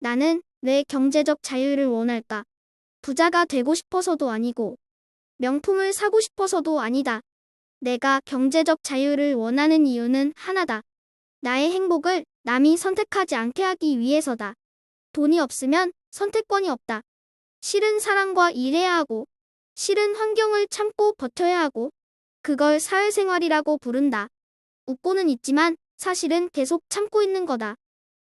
나는 왜 경제적 자유를 원할까? 부자가 되고 싶어서도 아니고, 명품을 사고 싶어서도 아니다. 내가 경제적 자유를 원하는 이유는 하나다. 나의 행복을 남이 선택하지 않게 하기 위해서다. 돈이 없으면 선택권이 없다. 싫은 사람과 일해야 하고, 싫은 환경을 참고 버텨야 하고, 그걸 사회생활이라고 부른다. 웃고는 있지만 사실은 계속 참고 있는 거다.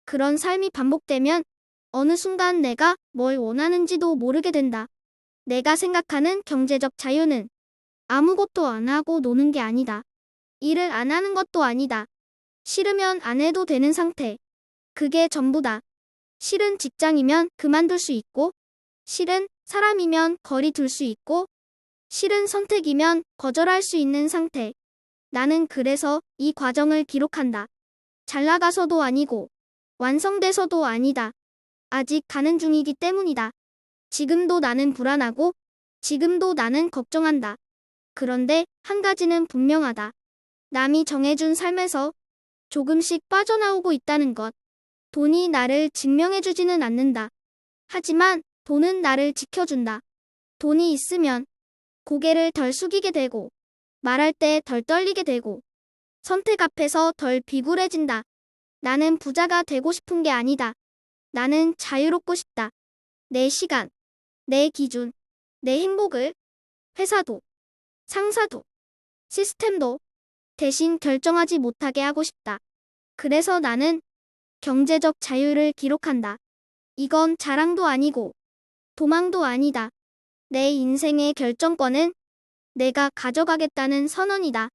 그런 삶이 반복되면 어느 순간 내가 뭘 원하는지도 모르게 된다. 내가 생각하는 경제적 자유는 아무것도 안 하고 노는 게 아니다. 일을 안 하는 것도 아니다. 싫으면 안 해도 되는 상태. 그게 전부다. 싫은 직장이면 그만둘 수 있고, 싫은 사람이면 거리 둘 수 있고, 싫은 선택이면 거절할 수 있는 상태. 나는 그래서 이 과정을 기록한다. 잘 나가서도 아니고, 완성돼서도 아니다. 아직 가는 중이기 때문이다. 지금도 나는 불안하고, 지금도 나는 걱정한다. 그런데 한 가지는 분명하다. 남이 정해준 삶에서 조금씩 빠져나오고 있다는 것. 돈이 나를 증명해주지는 않는다. 하지만 돈은 나를 지켜준다. 돈이 있으면 고개를 덜 숙이게 되고, 말할 때 덜 떨리게 되고, 선택 앞에서 덜 비굴해진다. 나는 부자가 되고 싶은 게 아니다. 나는 자유롭고 싶다. 내 시간, 내 기준, 내 행복을 회사도, 상사도, 시스템도 대신 결정하지 못하게 하고 싶다. 그래서 나는 경제적 자유를 기록한다. 이건 자랑도 아니고 도망도 아니다. 내 인생의 결정권은 내가 가져가겠다는 선언이다.